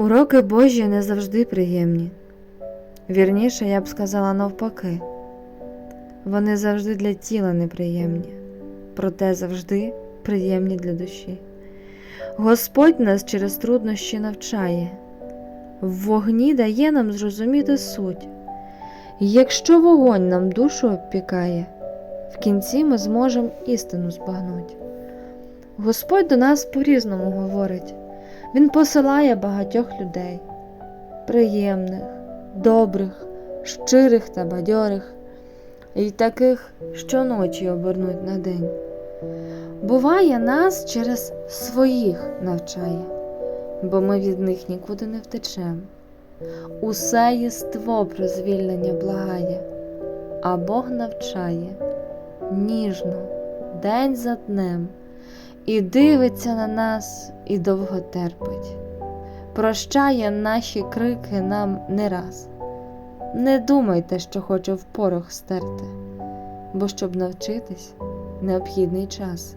Уроки Божі не завжди приємні. Вірніше, я б сказала навпаки. Вони завжди для тіла неприємні, проте завжди приємні для душі. Господь нас через труднощі навчає, в вогні дає нам зрозуміти суть. Якщо вогонь нам душу обпікає, в кінці ми зможемо істину збагнуть. Господь до нас по-різному говорить. Він посилає багатьох людей, приємних, добрих, щирих та бадьорих, і таких, що ночі обернуть на день. Буває, нас через своїх навчає, бо ми від них нікуди не втечем. Усе єство про звільнення благає, а Бог навчає ніжно, день за днем, і дивиться на нас і довго терпить, прощає наші крики нам не раз. Не думайте, що хоче в порох стерти, бо щоб навчитись, необхідний час.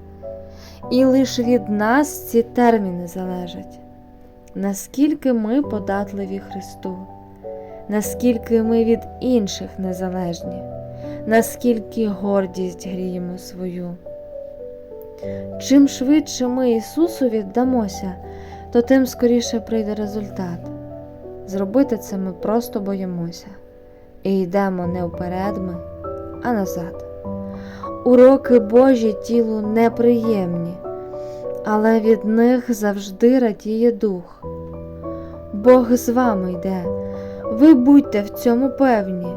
І лише від нас ці терміни залежать, наскільки ми податливі Христу, наскільки ми від інших незалежні, наскільки гордість гріємо свою. Чим швидше ми Ісусу віддамося, то тим скоріше прийде результат. Зробити це ми просто боїмося і йдемо не вперед ми, а назад. Уроки Божі тілу неприємні, але від них завжди радіє дух. Бог з вами йде, ви будьте в цьому певні,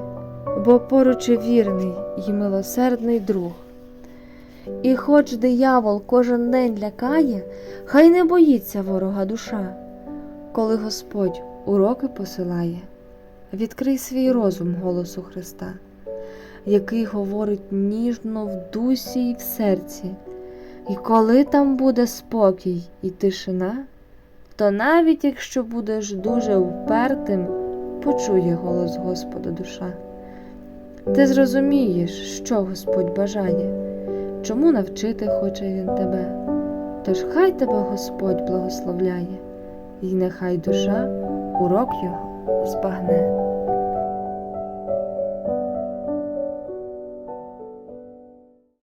бо поруч вірний і милосердний друг. І хоч диявол кожен день лякає, хай не боїться ворога душа, коли Господь уроки посилає, відкрий свій розум голосу Христа, який говорить ніжно в дусі і в серці, і коли там буде спокій і тишина, то навіть якщо будеш дуже впертим, почує голос Господа душа. Ти зрозумієш, що Господь бажає чому навчити хоче він тебе. Тож хай тебе Господь благословляє, і нехай душа урок його збагне.